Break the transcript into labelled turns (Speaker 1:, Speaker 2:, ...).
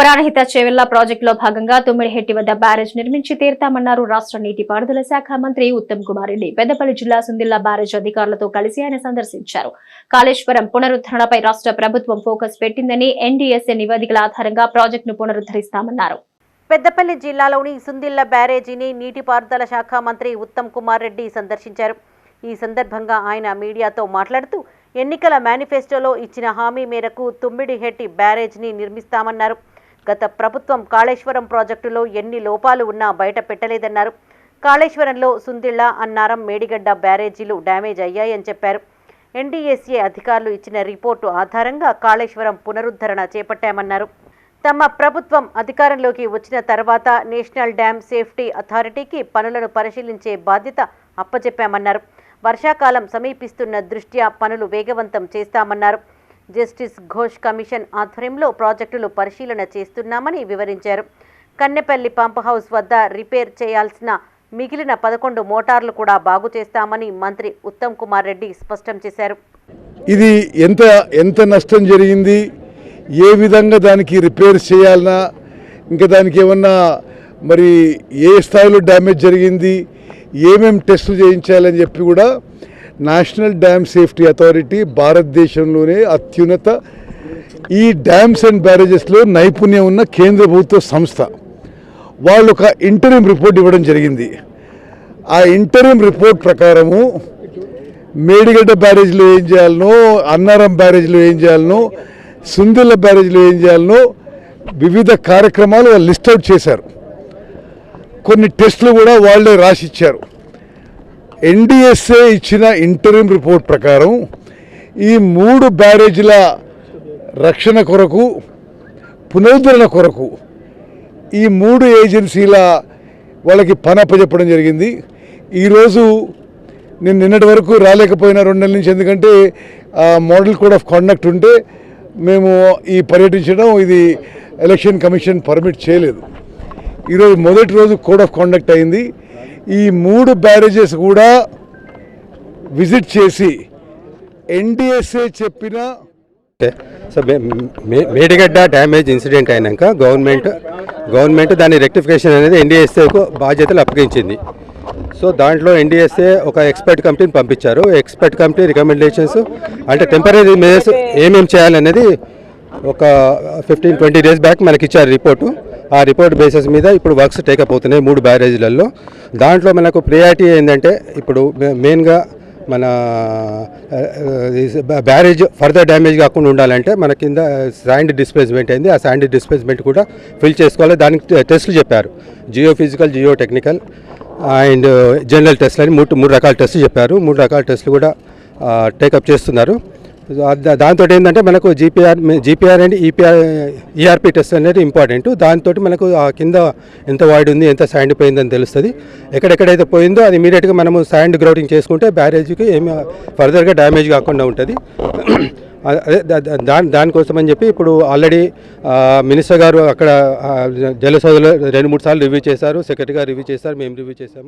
Speaker 1: ప్రాణహిత చెవెల్లా ప్రాజెక్టులో భాగంగా తుమ్మిడిహెట్టి వద్ద బ్యారేజ్ నిర్మించి తీరుతామన్నారు రాష్ట్ర నీటిపారుదల శాఖ మంత్రి ఉత్తమ్ కుమార్ రెడ్డి. పెద్దపల్లి జిల్లా సుందిల్లా బ్యారేజ్ అధికారులతో కలిసి ఆయన సందర్శించారు. కాళేశ్వరం పునరుద్ధరణపై రాష్ట్ర ప్రభుత్వం ఫోకస్ పెట్టిందని ఎన్డీఎస్ఏ నివేదికల ఆధారంగా ప్రాజెక్టును పునరుద్ధరిస్తామన్నారు.
Speaker 2: పెద్దపల్లి జిల్లాలోని సుందిల్ల బ్యారేజీని నీటిపారుదల శాఖ మంత్రి ఉత్తమ్ కుమార్ రెడ్డి సందర్శించారు. ఈ సందర్భంగా ఆయన మీడియాతో మాట్లాడుతూ ఎన్నికల మేనిఫెస్టోలో ఇచ్చిన హామీ మేరకు తుమ్మిడిహెట్టి బ్యారేజ్ని నిర్మిస్తామన్నారు. గత ప్రభుత్వం కాళేశ్వరం ప్రాజెక్టులో ఎన్ని లోపాలు ఉన్నా బయట పెట్టలేదన్నారు. కాళేశ్వరంలో సుందిళ్ళ అన్నారం మేడిగడ్డ బ్యారేజీలు డ్యామేజ్ అయ్యాయని చెప్పారు. ఎన్డీఎస్ఏ అధికారులు ఇచ్చిన రిపోర్టు ఆధారంగా కాళేశ్వరం పునరుద్ధరణ చేపట్టామన్నారు. తమ ప్రభుత్వం అధికారంలోకి వచ్చిన తర్వాత నేషనల్ డ్యామ్ సేఫ్టీ అథారిటీకి పనులను పరిశీలించే బాధ్యత అప్పచెప్పామన్నారు వర్షాకాలం సమీపిస్తున్న దృష్ట్యా పనులు వేగవంతం చేస్తామన్నారు. జస్టిస్ ఘోష్ కమిషన్ ఆధ్వర్యంలో ప్రాజెక్టులు పరిశీలన చేస్తున్నామని వివరించారు. కన్నెపల్లి పంప్ హౌస్ వద్ద రిపేర్ చేయాల్సిన మిగిలిన పదకొండు మోటార్లు కూడా బాగు చేస్తామని మంత్రి ఉత్తమ్ కుమార్ రెడ్డి స్పష్టం చేశారు.
Speaker 3: ఇది ఎంత ఎంత నష్టం జరిగింది? ఏ విధంగా దానికి రిపేర్ చేయాలన్నా ఇంకా దానికి ఏమన్నా మరి ఏ స్థాయిలో డ్యామేజ్ జరిగింది? ఏమేం టెస్టులు చేయించాలని చెప్పి కూడా నేషనల్ డ్యామ్ సేఫ్టీ అథారిటీ భారతదేశంలోనే అత్యున్నత. ఈ డ్యామ్స్ అండ్ బ్యారేజెస్లో నైపుణ్యం ఉన్న కేంద్ర ప్రభుత్వ సంస్థ. వాళ్ళు ఒక ఇంటర్వ్యూ రిపోర్ట్ ఇవ్వడం జరిగింది. ఆ ఇంటర్వ్యూ రిపోర్ట్ ప్రకారము మేడిగడ్డ బ్యారేజ్లో ఏం చేయాలనో అన్నారం బ్యారేజ్లో ఏం చేయాలనో సుందిల్ల బ్యారేజ్లో ఏం చేయాలనో వివిధ కార్యక్రమాలు వాళ్ళు లిస్ట్ అవుట్ చేశారు. కొన్ని టెస్టులు కూడా వాళ్ళే రాసిచ్చారు. ఎన్డిఎస్ఏ ఇచ్చిన ఇంటర్వ్యూ రిపోర్ట్ ప్రకారం ఈ మూడు బ్యారేజీల రక్షణ కొరకు పునరుద్ధరణ కొరకు ఈ మూడు ఏజెన్సీల వాళ్ళకి పనప్ప చెప్పడం జరిగింది. ఈరోజు నేను నిన్నటి వరకు రాలేకపోయినా రెండు నెలల నుంచి ఎందుకంటే మోడల్ కోడ్ ఆఫ్ కాండక్ట్ ఉంటే మేము ఈ పర్యటించడం ఇది ఎలక్షన్ కమిషన్ పర్మిట్ చేయలేదు. ఈరోజు మొదటి రోజు కోడ్ ఆఫ్ కాండక్ట్ అయింది. ఈ మూడు బ్యారేజెస్ కూడా విజిట్ చేసి ఎన్డిఎస్ఏ చెప్పిన
Speaker 4: సో మే- మేడిగడ్డ డ్యామేజ్ ఇన్సిడెంట్ అయినాక గవర్నమెంట్ గవర్నమెంట్ దాని రెక్టిఫికేషన్ అనేది ఎన్డీఎస్ఏకు బాధ్యతలు అప్పగించింది. సో దాంట్లో ఎన్డీఎస్ఏ ఒక ఎక్స్పర్ట్ కమిటీని పంపించారు. ఎక్స్పర్ట్ కమిటీ రికమెండేషన్స్ అంటే టెంపరీ మెజర్స్ ఏమేమి చేయాలనేది ఒక ఫిఫ్టీన్ ట్వంటీ డేస్ బ్యాక్ మనకి ఇచ్చారు రిపోర్టు. ఆ రిపోర్ట్ బేసిస్ మీద ఇప్పుడు వర్క్స్ టేకప్ అవుతున్నాయి మూడు బ్యారేజీలలో దాంట్లో మనకు ప్రియారిటీ ఏంటంటే ఇప్పుడు మెయిన్గా మన బ్యారేజ్ ఫర్దర్ డ్యామేజ్ కాకుండా ఉండాలంటే మన కింద శాండ్ డిస్ప్లేస్మెంట్ అయింది. ఆ శాండ్ డిస్ప్లేస్మెంట్ కూడా ఫిల్ చేసుకోవాలి. దానికి టెస్టులు చెప్పారు. Geophysical geotechnical and general టెస్ట్లు అని మూడు మూడు రకాల టెస్టులు చెప్పారు. మూడు రకాల టెస్టులు కూడా టేకప్ చేస్తున్నారు. దాంతో ఏంటంటే మనకు GPR GPR and EPR ERP test అనేది ఇంపార్టెంట్ దాంతో మనకు ఆ కింద ఎంత వాయిడ్ ఉంది ఎంత శాండ్ పోయిందని తెలుస్తుంది. ఎక్కడెక్కడైతే పోయిందో అది ఇమీడియట్గా మనము శాండ్ గ్రౌటింగ్ చేసుకుంటే బ్యారేజ్కి ఏమి ఫర్దర్గా డ్యామేజ్ కాకుండా ఉంటుంది. అదే దా- దాని దానికోసం అని చెప్పి ఇప్పుడు ఆల్రెడీ మినిస్టర్ గారు అక్కడ జలసౌదలో రెండు మూడు సార్లు రివ్యూ చేశారు. సెక్రటరీ గారు రివ్యూ చేశారు. మేము రివ్యూ చేశాము.